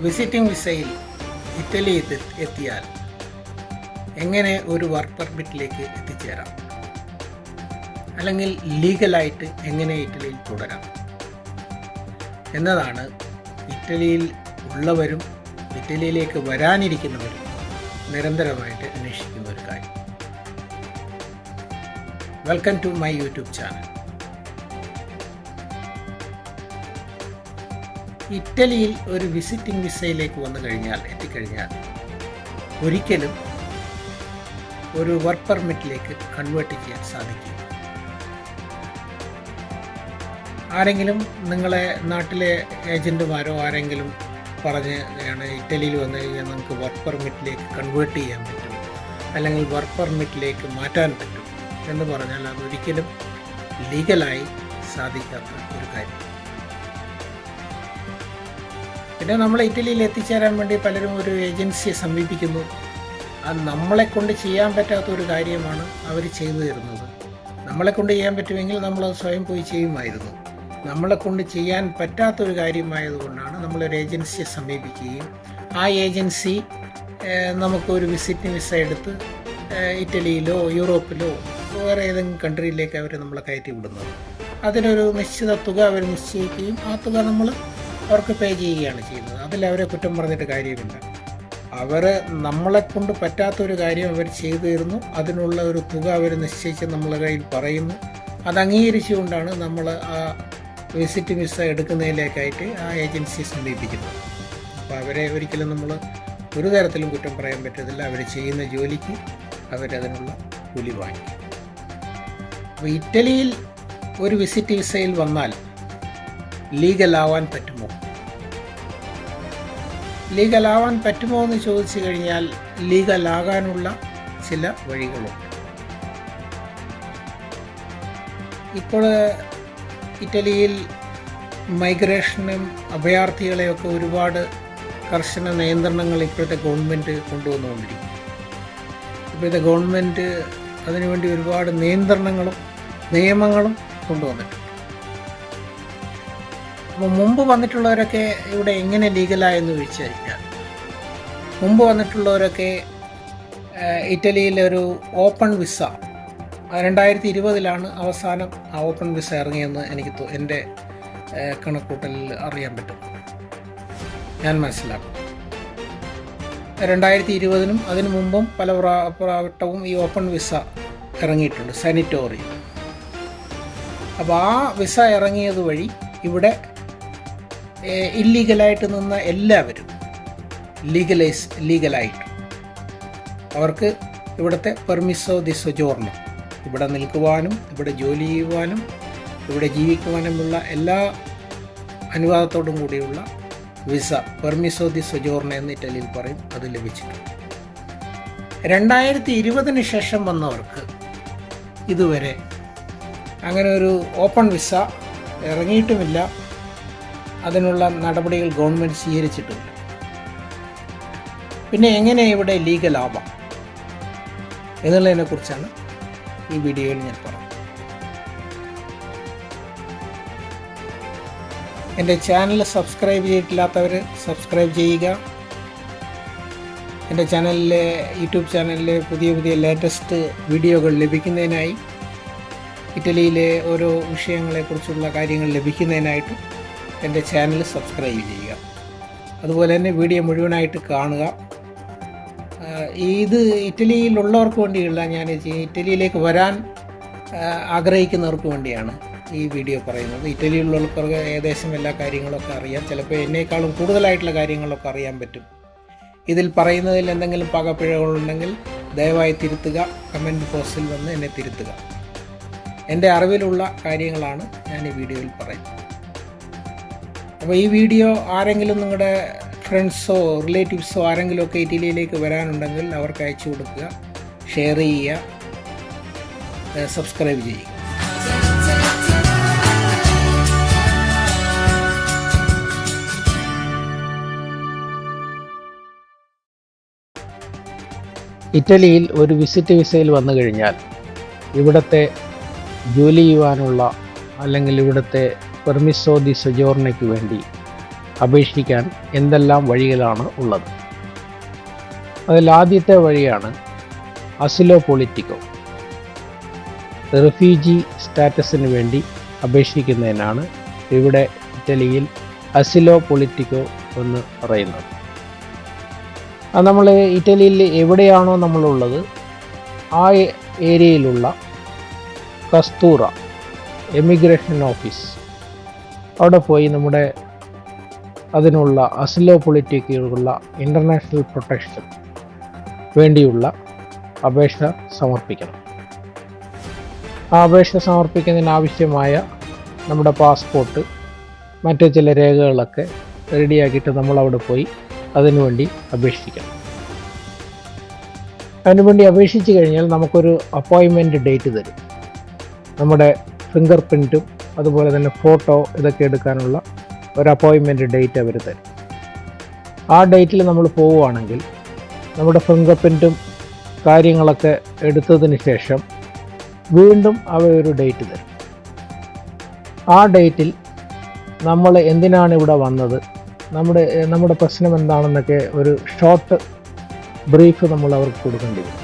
Visiting വിസയിൽ Italy എത്തി- എത്തിയാൽ എങ്ങനെ ഒരു വർക്ക് പെർമിറ്റിലേക്ക് എത്തിച്ചേരാം? അല്ലെങ്കിൽ ലീഗലായിട്ട് എങ്ങനെ ഇറ്റലിയിൽ തുടരാം? എന്നതാണ് ഇറ്റലിയിൽ ഉള്ളവരും ഇറ്റലിയിലേക്ക് വരാനിരിക്കുന്നവരും നിരന്തരമായിട്ട് അന്വേഷിക്കുന്ന ഒരു കാര്യം. Welcome to my YouTube channel ഇറ്റലിയിൽ ഒരു വിസിറ്റിംഗ് വിസയിലേക്ക് വന്നു കഴിഞ്ഞാൽ എത്തിക്കഴിഞ്ഞാൽ ഒരിക്കലും ഒരു വർക്ക് പെർമിറ്റിലേക്ക് കൺവേർട്ട് ചെയ്യാൻ സാധിക്കും ആരെങ്കിലും നിങ്ങളെ നാട്ടിലെ ഏജന്റുമാരോ ആരെങ്കിലും പറഞ്ഞ് ഇറ്റലിയിൽ വന്നു കഴിഞ്ഞാൽ നമുക്ക് വർക്ക് പെർമിറ്റിലേക്ക് കൺവേർട്ട് ചെയ്യാൻ പറ്റും അല്ലെങ്കിൽ വർക്ക് പെർമിറ്റിലേക്ക് മാറ്റാൻ പറ്റും എന്ന് പറഞ്ഞാൽ അതൊരിക്കലും ലീഗലായി സാധിക്കാത്ത ഒരു കാര്യം. പിന്നെ നമ്മൾ ഇറ്റലിയിൽ എത്തിച്ചേരാൻ വേണ്ടി പലരും ഒരു ഏജൻസിയെ സമീപിക്കുന്നു. അത് നമ്മളെ കൊണ്ട് ചെയ്യാൻ പറ്റാത്ത ഒരു കാര്യമാണ് അവർ ചെയ്തു തരുന്നത്. നമ്മളെ കൊണ്ട് ചെയ്യാൻ പറ്റുമെങ്കിൽ നമ്മളത് സ്വയം പോയി ചെയ്യുമായിരുന്നു. നമ്മളെ കൊണ്ട് ചെയ്യാൻ പറ്റാത്ത ഒരു കാര്യമായതുകൊണ്ടാണ് നമ്മളൊരു ഏജൻസിയെ സമീപിക്കുകയും ആ ഏജൻസി നമുക്കൊരു വിസിറ്റ് വിസ എടുത്ത് ഇറ്റലിയിലോ യൂറോപ്പിലോ വേറെ ഏതെങ്കിലും കൺട്രിയിലേക്ക് അവർ നമ്മളെ കയറ്റി വിടുന്നത്. അതിനൊരു നിശ്ചിത തുക അവർ നിശ്ചയിക്കുകയും ആ തുക നമ്മൾ അവർക്ക് പേ ചെയ്യുകയാണ് ചെയ്യുന്നത്. അതിൽ അവരെ കുറ്റം പറഞ്ഞിട്ട് കാര്യമില്ല. അവർ നമ്മളെ കൊണ്ട് പറ്റാത്തൊരു കാര്യം അവർ ചെയ്തു തരുന്നു അതിനുള്ള ഒരു തുക അവർ നിശ്ചയിച്ച് നമ്മളെ കയ്യിൽ പറയുന്നു. അത് അംഗീകരിച്ചുകൊണ്ടാണ് നമ്മൾ ആ വിസിറ്റ് വിസ എടുക്കുന്നതിലേക്കായിട്ട് ആ ഏജൻസിയെ സമീപിക്കുന്നത്. അപ്പോൾ അവരെ ഒരിക്കലും നമ്മൾ ഒരു തരത്തിലും കുറ്റം പറയാൻ പറ്റത്തില്ല. അവർ ചെയ്യുന്ന ജോലിക്ക് അവരതിനുള്ള കൂലി വാങ്ങിക്കും അപ്പോൾ ഇറ്റലിയിൽ ഒരു വിസിറ്റ് വിസയിൽ വന്നാൽ ലീഗലാവാൻ പറ്റുമോ? ലീഗലാവാൻ പറ്റുമോ എന്ന് ചോദിച്ചു കഴിഞ്ഞാൽ ലീഗലാകാനുള്ള ചില വഴികളുണ്ട്. ഇപ്പോൾ ഇറ്റലിയിൽ മൈഗ്രേഷനും അഭയാർത്ഥികളെയൊക്കെ ഒരുപാട് കർശന നിയന്ത്രണങ്ങൾ ഇപ്പോഴത്തെ ഗവൺമെന്റ് കൊണ്ടുവന്നുകൊണ്ടിരിക്കും ഇപ്പോഴത്തെ ഗവൺമെന്റ് അതിനുവേണ്ടി ഒരുപാട് നിയന്ത്രണങ്ങളും നിയമങ്ങളും കൊണ്ടുവന്നിട്ടുണ്ട്. മുമ്പ് വന്നിട്ടുള്ളവരൊക്കെ ഇവിടെ എങ്ങനെ ലീഗലായെന്ന് കഴിഞ്ഞാൽ മുമ്പ് വന്നിട്ടുള്ളവരൊക്കെ ഇറ്റലിയിലൊരു ഓപ്പൺ വിസ രണ്ടായിരത്തി ഇരുപതിലാണ് അവസാനം ആ ഓപ്പൺ വിസ ഇറങ്ങിയെന്ന് എനിക്ക് എന്റെ കണക്കൂട്ടലിൽ അറിയാൻ പറ്റും. ഞാൻ മനസ്സിലാക്കും. രണ്ടായിരത്തി ഇരുപതിനും അതിനു മുമ്പും പല പ്രാ- പ്രാവട്ടവും ഈ ഓപ്പൺ വിസ ഇറങ്ങിയിട്ടുണ്ട് സാനിറ്റോറിയം. അപ്പോൾ ആ വിസ ഇറങ്ങിയത് വഴി ഇവിടെ ഇല്ലീഗലായിട്ട് നിന്ന എല്ലാവരും ലീഗലൈസ് ലീഗലായിട്ട് അവർക്ക് ഇവിടുത്തെ പെർമിസോ ദി സൊജോർണോ ഇവിടെ നിൽക്കുവാനും ഇവിടെ ജോലി ചെയ്യുവാനും ഇവിടെ ജീവിക്കുവാനുമുള്ള എല്ലാ അനുവാദത്തോടും കൂടിയുള്ള വിസ പെർമിസോ ദി സൊജോർണ എന്ന് ഇറ്റലിയിൽ പറയും അത് ലഭിച്ചിട്ടുണ്ട്. രണ്ടായിരത്തി ഇരുപതിന് ശേഷം വന്നവർക്ക് ഇതുവരെ അങ്ങനെ ഒരു ഓപ്പൺ വിസ ഇറങ്ങിയിട്ടുമില്ല. അതിനുള്ള നടപടികൾ ഗവൺമെന്റ് സ്വീകരിച്ചിട്ടുണ്ട്. പിന്നെ എങ്ങനെ ഇവിടെ ലീഗൽ ആവാം എന്നുള്ളതിനെക്കുറിച്ചാണ് ഈ വീഡിയോയിൽ ഞാൻ പറഞ്ഞത്. എന്റെ ചാനൽ സബ്സ്ക്രൈബ് ചെയ്തിട്ടില്ലാത്തവർ സബ്സ്ക്രൈബ് ചെയ്യുക. എന്റെ ചാനലിലെ യൂട്യൂബ് ചാനലിലെ പുതിയ പുതിയ ലേറ്റസ്റ്റ് വീഡിയോകൾ ലഭിക്കുന്നതിനായി ഇറ്റലിയിലെ ഓരോ വിഷയങ്ങളെക്കുറിച്ചുള്ള കാര്യങ്ങൾ ലഭിക്കുന്നതിനായിട്ട് എന്റെ ചാനൽ സബ്സ്ക്രൈബ് ചെയ്യുക. അതുപോലെ തന്നെ വീഡിയോ മുഴുവനായിട്ട് കാണുക. ഇത് ഇറ്റലിയിലുള്ളവർക്ക് വേണ്ടിയുള്ള ഞാൻ ഇറ്റലിയിലേക്ക് വരാൻ ആഗ്രഹിക്കുന്നവർക്ക് വേണ്ടിയാണ് ഈ വീഡിയോ പറയുന്നത്. ഇറ്റലിയിലുള്ളവർക്ക് ഏകദേശം എല്ലാ കാര്യങ്ങളൊക്കെ അറിയാം. ചിലപ്പോൾ എന്നേക്കാളും കൂടുതലായിട്ടുള്ള കാര്യങ്ങളൊക്കെ അറിയാൻ പറ്റും. ഇതിൽ പറയുന്നതിൽ എന്തെങ്കിലും പകപ്പിഴകളുണ്ടെങ്കിൽ ദയവായി തിരുത്തുക. കമന്റ് ബോക്സിൽ വന്ന് എന്നെ തിരുത്തുക. എന്റെ അറിവിലുള്ള കാര്യങ്ങളാണ് ഞാൻ ഈ വീഡിയോയിൽ പറയുന്നത്. അപ്പോൾ ഈ വീഡിയോ ആരെങ്കിലും നിങ്ങളുടെ ഫ്രണ്ട്സോ റിലേറ്റീവ്സോ ആരെങ്കിലും ഒക്കെ ഇറ്റലിയിലേക്ക് വരാനുണ്ടെങ്കിൽ അവർക്ക് അയച്ചു കൊടുക്കുക ഷെയർ ചെയ്യുക സബ്സ്ക്രൈബ് ചെയ്യുക. ഇറ്റലിയിൽ ഒരു വിസിറ്റ് വിസയിൽ വന്നു കഴിഞ്ഞാൽ ഇവിടുത്തെ ജോലി ചെയ്യുവാനുള്ള അല്ലെങ്കിൽ ഇവിടുത്തെ പെർമിസോ ദി സജോർണയ്ക്ക് വേണ്ടി അപേക്ഷിക്കാൻ എന്തെല്ലാം വഴികളാണ് ഉള്ളത്? അതിൽ ആദ്യത്തെ വഴിയാണ് അസിലോ പൊളിറ്റിക്കോ റെഫ്യൂജി സ്റ്റാറ്റസിന് വേണ്ടി അപേക്ഷിക്കുന്നതിനാണ് ഇവിടെ ഇറ്റലിയിൽ അസിലോ പൊളിറ്റിക്കോ എന്ന് പറയുന്നത്. അത് നമ്മൾ ഇറ്റലിയിൽ എവിടെയാണോ നമ്മളുള്ളത് ആ ഏരിയയിലുള്ള കസ്തൂറ എമിഗ്രേഷൻ ഓഫീസ് അവിടെ പോയി നമ്മുടെ അതിനുള്ള അസിലോ പൊളിറ്റിക്കുള്ള ഇന്റർനാഷണൽ പ്രൊട്ടക്ഷൻ വേണ്ടിയുള്ള അപേക്ഷ സമർപ്പിക്കണം. ആ അപേക്ഷ സമർപ്പിക്കുന്നതിന് ആവശ്യമായ നമ്മുടെ പാസ്പോർട്ട് മറ്റു ചില രേഖകളൊക്കെ റെഡിയാക്കിയിട്ട് നമ്മൾ അവിടെ പോയി അതിനുവേണ്ടി അപേക്ഷിക്കണം. അതിനുവേണ്ടി അപേക്ഷിച്ച് കഴിഞ്ഞാൽ നമുക്കൊരു അപ്പോയിൻമെന്റ് ഡേറ്റ് തരും. നമ്മുടെ ഫിംഗർ പ്രിന്റും അതുപോലെ തന്നെ ഫോട്ടോ ഇതൊക്കെ എടുക്കാനുള്ള ഒരു അപ്പോയിൻമെന്റ് ഡേറ്റ് അവർ തരും. ആ ഡേറ്റിൽ നമ്മൾ പോവുകയാണെങ്കിൽ നമ്മുടെ ഫിംഗർ പ്രിന്റും കാര്യങ്ങളൊക്കെ എടുത്തതിന് ശേഷം വീണ്ടും അവർ ഒരു ഡേറ്റ് തരും. ആ ഡേറ്റിൽ നമ്മൾ എന്തിനാണ് ഇവിടെ വന്നത്? നമ്മുടെ നമ്മുടെ പ്രശ്നം എന്താണെന്നൊക്കെ ഒരു ഷോർട്ട് ബ്രീഫ് നമ്മൾ അവർക്ക് കൊടുക്കേണ്ടി വരും.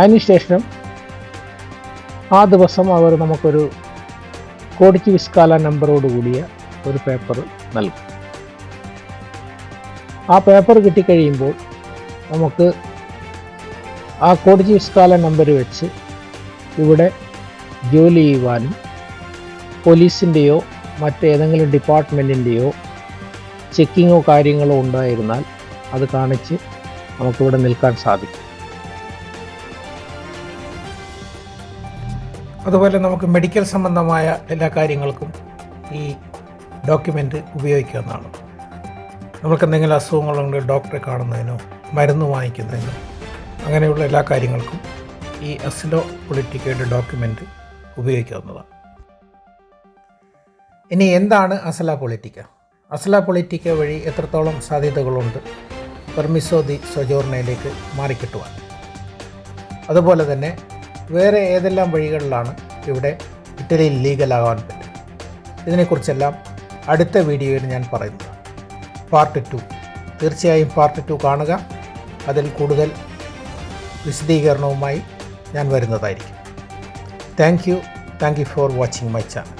അതിനുശേഷം ആ ദിവസം അവർ നമുക്കൊരു കോടിക്ക് വിസ്കാല നമ്പറോട് കൂടിയ ഒരു പേപ്പർ നൽകും. ആ പേപ്പർ കിട്ടിക്കഴിയുമ്പോൾ നമുക്ക് ആ കോടിക്ക് വിസ്കാല നമ്പർ വെച്ച് ഇവിടെ ജോലി ചെയ്യുവാനും പോലീസിന്റെയോ മറ്റേതെങ്കിലും ഡിപ്പാർട്ട്മെന്റിന്റെയോ ചെക്കിങ്ങോ കാര്യങ്ങളോ ഉണ്ടായിരുന്നാൽ അത് കാണിച്ച് നമുക്കിവിടെ നിൽക്കാൻ സാധിക്കും. അതുപോലെ നമുക്ക് മെഡിക്കൽ സംബന്ധമായ എല്ലാ കാര്യങ്ങൾക്കും ഈ ഡോക്യുമെന്റ് ഉപയോഗിക്കാവുന്നതാണ്. നമുക്ക് എന്തെങ്കിലും അസുഖങ്ങളുണ്ടെങ്കിൽ ഡോക്ടറെ കാണുന്നതിനോ മരുന്ന് വാങ്ങിക്കുന്നതിനോ അങ്ങനെയുള്ള എല്ലാ കാര്യങ്ങൾക്കും ഈ അസിലോ പൊളിറ്റിക്കയുടെ ഡോക്യുമെന്റ് ഉപയോഗിക്കാവുന്നതാണ്. ഇനി എന്താണ് അസല പൊളിറ്റിക്ക അസല പൊളിറ്റിക്ക വഴി എത്രത്തോളം സാധ്യതകളുണ്ട്? പെർമിസോ ദി സൊജോർണയിലേക്ക് മാറിക്കിട്ടുവാൻ. അതുപോലെ തന്നെ വേറെ ഏതെല്ലാം വഴികളിലാണ് ഇവിടെ ഇറ്റലിയിൽ ലീഗലാകാൻ പറ്റുക? ഇതിനെക്കുറിച്ചെല്ലാം അടുത്ത വീഡിയോയിൽ ഞാൻ പറയുന്നത്. പാർട്ട് ടു തീർച്ചയായും പാർട്ട് ടു കാണുക. അതിൽ കൂടുതൽ വിശദീകരണവുമായി ഞാൻ വരുന്നതായിരിക്കും. Thank you thank you for watching my channel